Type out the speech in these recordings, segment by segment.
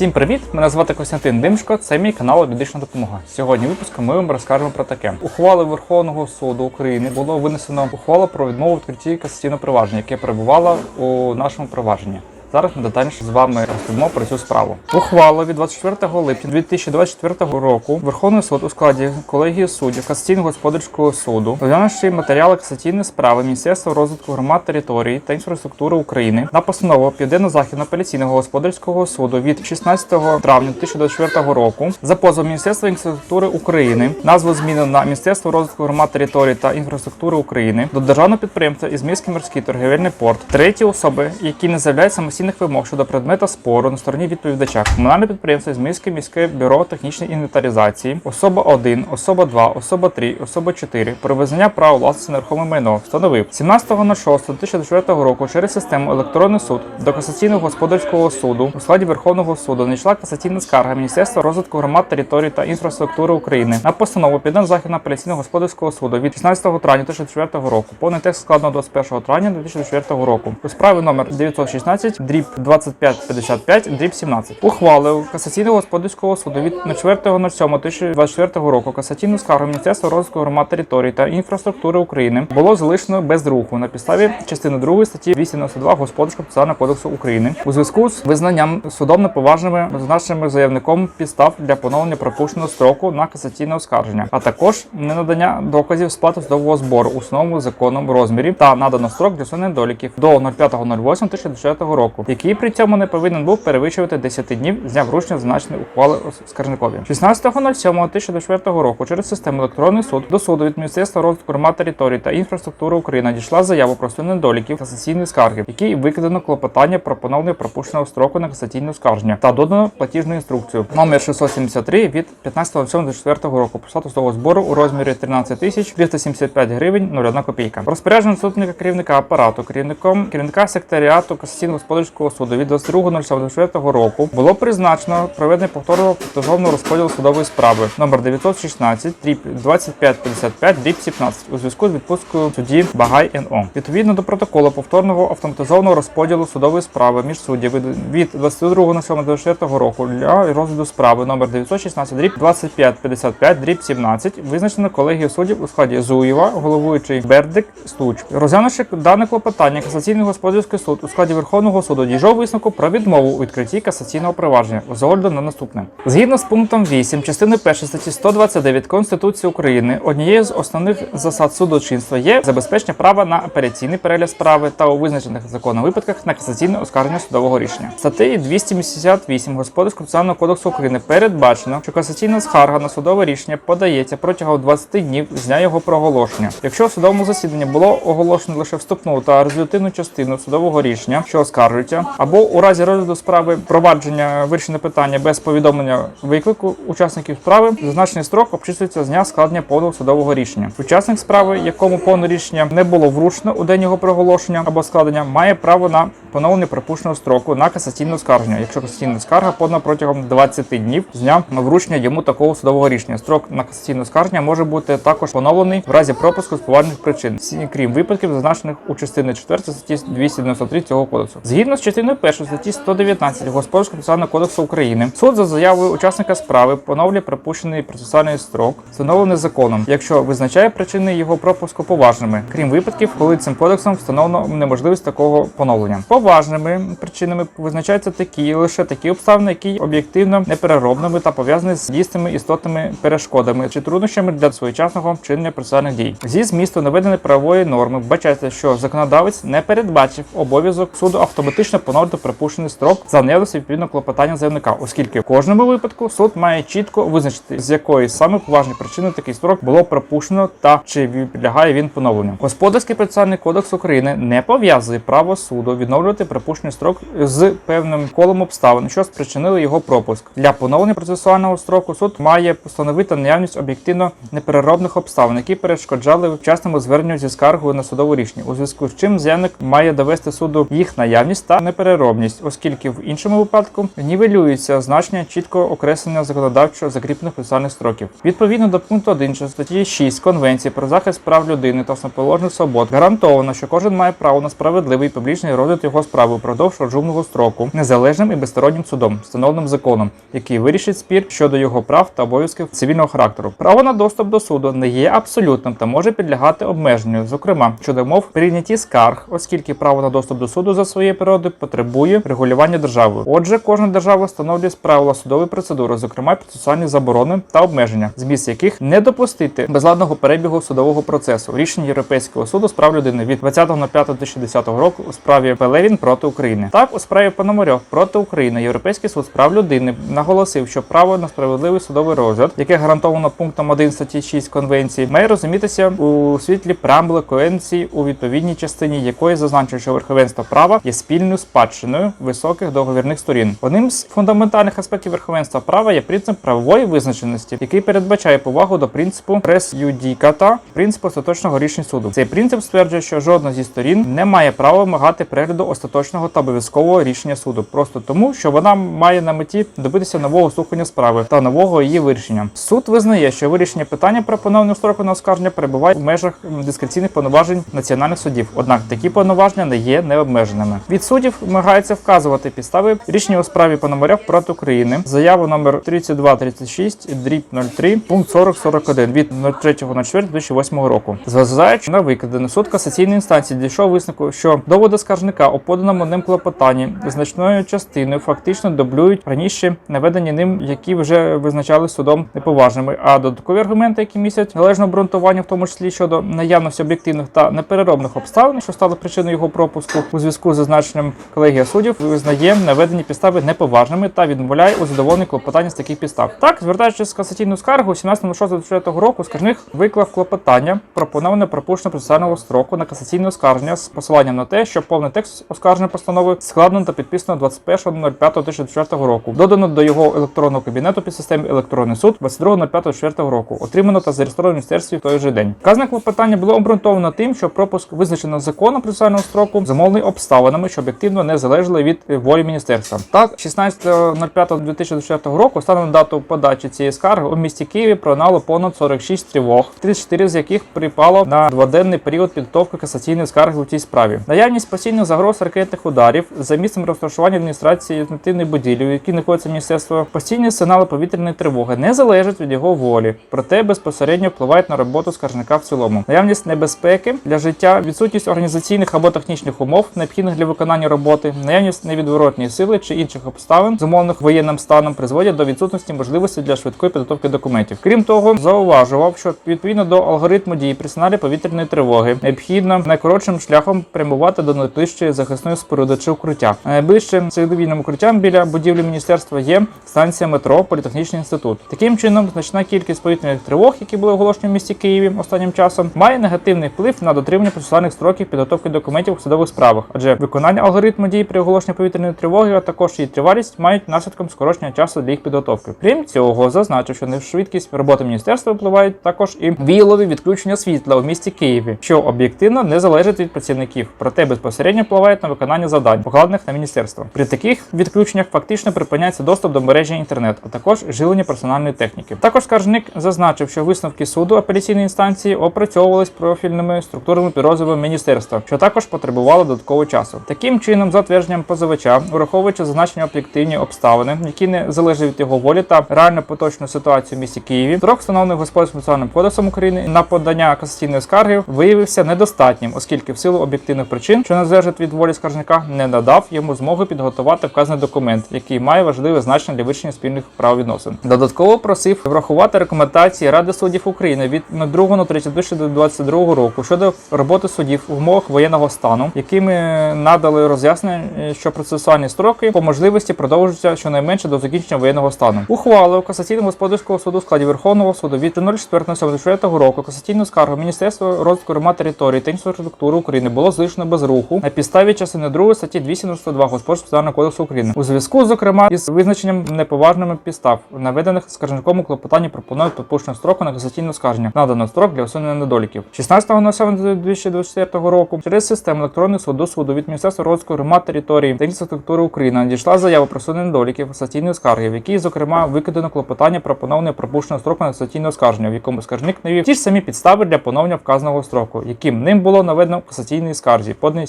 Всім привіт! Мене звати Костянтин Димшко. Це мій канал Медична допомога. Сьогодні випуску ми вам розкажемо про таке. Ухвали Верховного суду України було винесено ухвала про відмову відкритті касаційного провадження, яке перебувало у нашому провадженні. Зараз ми детальніше з вами розповімо про цю справу. Ухвала від 24 липня 2024 року Верховний суд у складі колегії суддів касаційного господарського суду, розглянувши матеріали касаційної справи Міністерства розвитку громад території та інфраструктури України на постанову Південно-Західного апеляційного господарського суду від 16 травня 2024 року за позовом Міністерства інфраструктури України назву змінено на Міністерство розвитку громад території та інфраструктури України до державного підприємства Ізмірський морський торгівельний порт треті особи, які не заявляють самостійних вимог щодо предмета спору на стороні відповідача, комунальне підприємство Ізмірське міське бюро технічної інвентаризації, особа 1, особа 2, особа 3, особа 4 про визнання права власності на нерухоме майно встановив 17.06.2024 року через систему електронний суд до касаційного господарського суду у складі Верховного суду надійшла касаційна скарга Міністерства розвитку громад території та інфраструктури України на постанову Південно західного апеляційного господарського суду від 16 травня 2024 року. Повний текст складно до 21 травня 2024 року. У справі номер 916 дріб 2555 дріб 17. Ухвалив касаційного господарського суду від 4.07.2024 року касаційну скаргу Міністерства розвитку громад території та інфраструктури України було залишено без руху на підставі частини 2 статті 292 Господарського процесуального кодексу України у зв'язку з визнанням судом неповажними зазначеними заявником підстав для поновлення пропущеного строку на касаційне оскарження, а також ненадання доказів сплати судового збору у встановленому законом розмірі та надано строк для усунення недоліків до 05.08.2024 року, який при цьому не повинен був перевищувати 10 днів з дня вручення зазначеної ухвали скаржникові. 16.07.2024 року через систему електронний суд до суду від Міністерства розвитку громад території та інфраструктури України надійшла заява про усунення недоліків касаційної скарги, в якій викладено клопотання про поновлення пропущеного строку на касаційне оскарження та додано платіжну інструкцію номер 673 від 15.07.2024 року по статусового збору у розмірі 13 тисяч 375 гривень 01 копійка. Розпорядження заступника керівника апарату, керівником керівника секретаріату касаційного господарського суду від 22.07.24 року було призначено проведення повторного стосовно розподілу судової справи номер 916 дріб 2555 дріб 17 у зв'язку з відпусткою судді Багай НО. Відповідно до протоколу повторного автоматизованого розподілу судової справи між суддями від 22.07.24 року для розгляду справи номер 916 дріб 2555 дріб 17 визначено колегію суддів у складі Зуєва, головуючий Бердик Стуч. Розглянувши дане клопотання, касаційний господарський суд у складі Верховного суду дійшов висновку про відмову у відкритті касаційного провадження з на наступне. Згідно з пунктом 8 частини 1 статті 129 Конституції України, однією з основних засад судочинства є забезпечення права на апеляційний перегляд справи та у визначених законом випадках на касаційне оскарження судового рішення. Статтею 288 Господарського процесуального кодексу України передбачено, що касаційна скарга на судове рішення подається протягом 20 днів з дня його проголошення. Якщо в судовому засіданні було оголошено лише вступну та результативну частину судового рішення, що оскаржується, або у разі розгляду справи провадження вирішення питання без повідомлення виклику учасників справи, зазначений строк обчислюється з дня складення повного судового рішення. Учасник справи, якому повне рішення не було вручено у день його проголошення або складення, має право на поновлення пропущеного строку на касаційне оскарження, якщо касаційна скарга подана протягом 20 днів з дня вручення йому такого судового рішення. Строк на касаційне оскарження може бути також поновлений в разі пропуску з поважних причин, крім випадків, зазначених у частині 4 статті 293 цього кодексу. Згідно з частиною 1 статті 119 Господарського процесуального кодексу України, суд за заявою учасника справи поновлює припущений процесуальний строк, встановлений законом, якщо визначає причини його пропуску поважними, крім випадків, коли цим кодексом встановлено неможливість такого поновлення. Поважними причинами визначаються такі лише такі обставини, які об'єктивно непереробними та пов'язані з дійсними істотними перешкодами чи труднощами для своєчасного вчинення процесуальних дій. Зі змісту наведеної правової норми вбачається, що законодавець не передбачив обов'язок суду автоматично поновити припущений строк за наявності відповідно клопотання заявника, оскільки в кожному випадку суд має чітко визначити, з якої саме поважної причини такий строк було пропущено та чи підлягає він поновленню. Господарський процесуальний кодекс України не пов'язує право суду відновлювати припущений строк з певним колом обставин, що спричинили його пропуск. Для поновлення процесуального строку суд має постановити наявність об'єктивно непереробних обставин, які перешкоджали вчасному зверненню зі скаргою на судове рішення, у зв'язку з чим заявник має довести суду їх наявність та непереробність, оскільки в іншому випадку нівелюється значення чітко окреслення законодавчо закріплених процесуальних строків. Відповідно до пункту 1 статті 6 Конвенції про захист прав людини та основоположних свобод гарантовано, що кожен має право на справедливий публічний розгляд його його справи упродовж розумного строку незалежним і безстороннім судом, встановленим законом, який вирішить спір щодо його прав та обов'язків цивільного характеру. Право на доступ до суду не є абсолютним та може підлягати обмеженню, зокрема щодо мов прийнятті скарг, оскільки право на доступ до суду за своєю природою потребує регулювання державою. Отже, кожна держава встановлює правила судової процедури, зокрема процесуальні заборони та обмеження, зміст яких не допустити безладного перебігу судового процесу. Рішення Європейського суду з прав людини від 20.05.2010 року у справі Пелевін проти України. Так, у справі Пономарьов проти України Європейський суд з прав людини наголосив, що право на справедливий судовий розгляд, яке гарантовано пунктом 1 статті 6 конвенції, має розумітися у світлі преамбули конвенції, у відповідній частині якої зазначено, що верховенство права є спільною спадщиною високих договірних сторін. Одним з фундаментальних аспектів верховенства права є принцип правової визначеності, який передбачає повагу до принципу прес юдіката, принципу остаточного рішень суду. Цей принцип стверджує, що жодна зі сторін не має права вимагати перегляду остаточного та обов'язкового рішення суду, просто тому, що вона має на меті добитися нового слухання справи та нового її вирішення. Суд визнає, що вирішення питання про поновлення строку на оскарження перебуває в межах дискреційних повноважень національних судів. Однак такі повноваження не є необмеженими. Від суддів вимагається вказувати підстави рішення у справі Пономарьов проти України, заяву номер 3236 дріб 03 пункт 4041 від 03.04.2008 року. Зважаючи на викладене суд касаційної інстанції дійшов висновку, що доводи скаржника у поданому ним клопотанні значною частиною фактично дублюють раніше наведені ним, які вже визначали судом неповажними. А додаткові аргументи, які містять належне обґрунтування, в тому числі щодо наявності об'єктивних та непереробних обставин, що стали причиною його пропуску у зв'язку з зазначенням колегія суддів, визнає наведені підстави неповажними та відмовляє у задоволенні клопотання з таких підстав. Так, звертаючись касаційну скаргу, 17.06.2004 року скаржник виклав клопотання про поновлення пропущення процесуального строку на касаційне оскарження з посиланням на те, що повний текст оскарження постанови складено та підписано 21.05.2004 року. Додано до його електронного кабінету під системі електронний суд 22.05.2004 року. Отримано та зареєстровано в міністерстві в той же день. Вказане клопотання було обґрунтовано тим, що пропуск визначено законом процесуального строку замовлений обставинами, що об'єктивно не залежали від волі міністерства. Так, 16.05.2024 року станом дату подачі цієї скарги у місті Києві пролунало понад 46 тривог, 34 з яких припало на дводенний період підготовки касаційної скарги у цій справі. Наявність постійних загроз ракетних ударів за місцем розташування адміністрації адміністративної будівлі, в якій знаходиться міністерство, постійні сигнали повітряної тривоги не залежать від його волі, проте безпосередньо впливають на роботу скаржника в цілому. Наявність небезпеки для життя, відсутність організаційних або технічних умов, необхідних для виконання роботи, наявність невідворотної сили чи інших обставин, зумовлених воєнним станом, призводять до відсутності можливості для швидкої підготовки документів. Крім того, зауважував, що відповідно до алгоритму дій при сигналі повітряної тривоги необхідно найкоротшим шляхом прямувати до найближчої захисної споруди чи укриття. Найближчим цивільним укриттям біля будівлі міністерства є станція метро Політехнічний інститут. Таким чином, значна кількість повітряних тривог, які були оголошені в місті Києві останнім часом, має негативний вплив на дотримання процесуальних строків підготовки документів у судових справах, адже виконання алгоритму дій при оголошенні повітряної тривоги, а також її тривалість мають наслідком скорочення часу для їх підготовки. Крім цього, зазначив, що на швидкість роботи міністерства впливають також і віялові відключення світла у місті Києві, що об'єктивно не залежить від працівників, проте безпосередньо впливають на виконання завдань, покладених на міністерство. При таких відключеннях фактично припиняється доступ до мережі інтернет, а також жилення персональної техніки. Також скаржник зазначив, що висновки суду апеляційної інстанції опрацьовувались профільними структурами підрозділами міністерства, що також потребувало додаткового часу. Таким чином, за твердженням позивача, враховуючи зазначені об'єктивні обставини, які не залежать від його волі та реально поточну ситуацію в місті Києві, строк встановлений господарським соціальним кодексом України на подання касаційної скарги виявився недостатнім, оскільки в силу об'єктивних причин, що не залежать від волі скаржника, не надав йому змоги підготувати вказаний документ, який має важливе значення для вирішення спільних правовідносин. Додатково просив врахувати рекомендації Ради суддів України від 2.03.2022 року щодо роботи суддів в умовах воєнного стану, якими надали роз'яснення, що процесуальні строки по можливості продовжуються щонайменше до закінчення воєнного стану. Ухвалив касаційного господарського суду складі Верховного суду від 04.74 року касаційну скаргу Міністерства розвитку громад території та інфраструктури України було залишено без руху на підставі частини 2 статті 292 Господарського соціального кодексу України у зв'язку, зокрема, із визначенням неповажними підстав, наведених скаржником у клопотанні про планове підпущення строку на касаційне скарження, надано строк для усунення недоліків. 16.07.2024 року через систему електронних суд до суду від Міністерства розвитку громад території та інфраструктури України надійшла заява про усунення недоліків касаційної скарги, в якій, зокрема, викидано клопотання про поновлення пропущеного строку на касаційне оскарження, в якому скаржник навів ті ж самі підстави для поновлення вказаного строку, яким ним було наведено в касаційній скарзі, поданий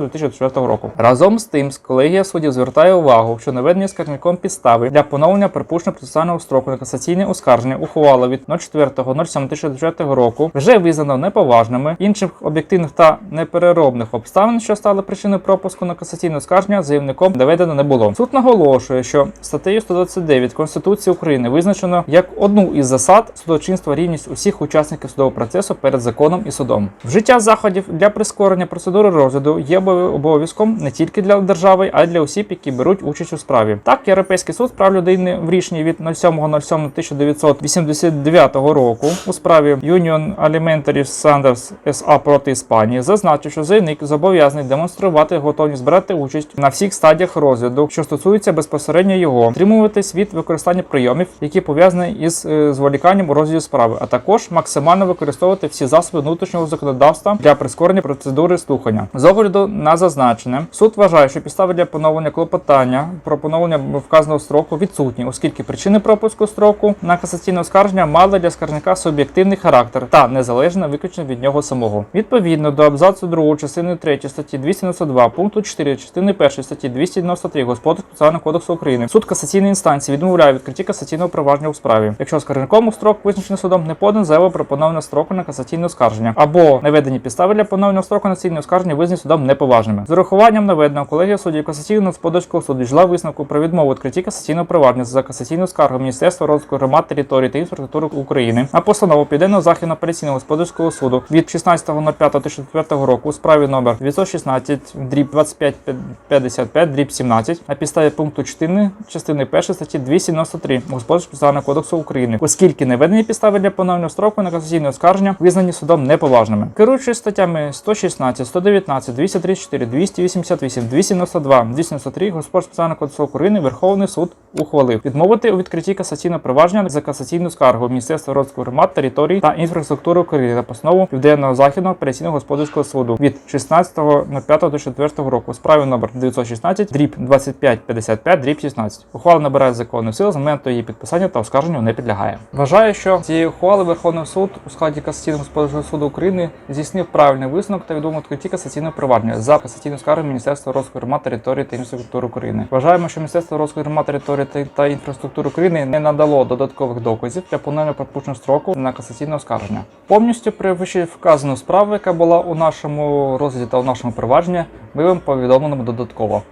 2004 року. Разом з тим, колегія суддів звертає увагу, що наведення скаржником підстави для поновлення припущення процесуального строку на касаційне оскарження ухвали від 04.07.2004 року вже визнано неповажними інших об'єктивних та непереробних обставин, що стали причиною пропуску на касаційне оскарження, заявником доведено не було. Суд наголошує, що статтею 129 Конституції України визначено як одну із засад судочинства рівність усіх учасників судового процесу перед законом і судом. Вжиття заходів для прискорення процедури розгляду є обов'язком не тільки для держави, а й для осіб, які беруть участь у справі. Так, Європейський суд прав людини в рішенні від 07.07.1989 року у справі Union Alimentary Sanders SA проти Іспанії зазначив, що заявник зобов'язаний демонструвати готовність брати участь на всіх стадіях розгляду, що стосується безпосередньо його, утримуватись від використання прийомів, які пов'язані із е, зволіканням у розгляді справи, а також максимально використовувати всі засоби внутрішнього законодавства для прискорення процедури слухання. З огляду на зазначене, суд вважає, що підстави для поновлення клопотання про поновлення вказаного строку відсутні, оскільки причини пропуску строку на касаційне оскарження мали для скаржника суб'єктивний характер та незалежно виключно від нього самого. Відповідно до абзацу 2 частини 3 статті 292 пункту 4 частини 1 статті 293 Господарського спеціального кодексу України суд касаційної інстанції відмовляє відкритті касаційного провадження у справі, якщо скаржником у строк, визначений судом, не подан заява про поновлення строку на касаційне оскарження, або наведені підстави для поновлення строку на касаційне оскарження визнані судом неповажними. З урахуванням наведеного колегія суддів касаційного господарського суду жила висновку про відмову відкритті касаційного провадження за касаційну скаргу Міністерства розвитку громад, території та інфраструктури України на постанову Південного західного апеляційного господарського суду від 16.05.2004 року у справі номер 916 дріб 2555 дріб 17 на підставі пункту 4 частини 1 статті 293 Господарського спеціального кодексу України, оскільки наведені підстави для поновлення строку на касаційне оскарження визнані судом неповажними. Керуючись статтями 116, 119, 234, 288, 292, 293 Господарського спеціального кодексу України Верховний суд ухвалив відмовити у відкритті касаційного провадження за касаційну скаргу Міністерства розвитку громад, територій та інфраструктури України на постанову Південного західного апеляційного господарського суду від 16.05.2004 року справі номер 916 дріб 2555 дріб 16. Ухвала набирає законну силу з моменту її підписання та оскарженню не підлягає. Вважаю, що цієї ухвали Верховний суд у складі касаційного господарського суду України здійснив правильний висновок та відомо відкритті касаційного провадження за касаційну скаргу Міністерства розвитку громад, території та інфраструктури України. Вважаємо, що Міністерство розвитку громад, території та- інфраструктури України не надало додаткових доказів для поновлення пропущеного строку на касаційне оскарження. Повністю при вказану справу, яка була у нашому розгляді та у нашому провадженні, ми вам повідомлено додатково.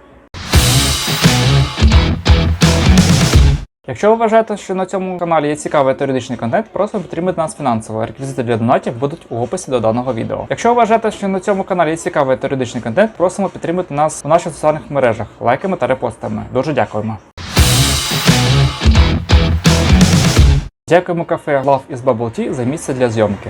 Якщо ви вважаєте, що на цьому каналі є цікавий теоретичний контент, просимо підтримати нас фінансово. Реквізити для донатів будуть у описі до даного відео. Якщо ви вважаєте, що на цьому каналі є цікавий теоретичний контент, просимо підтримати нас у наших соціальних мережах лайками та репостами. Дуже дякуємо. Дякуємо кафе Love is Bubble Tea за місце для зйомки.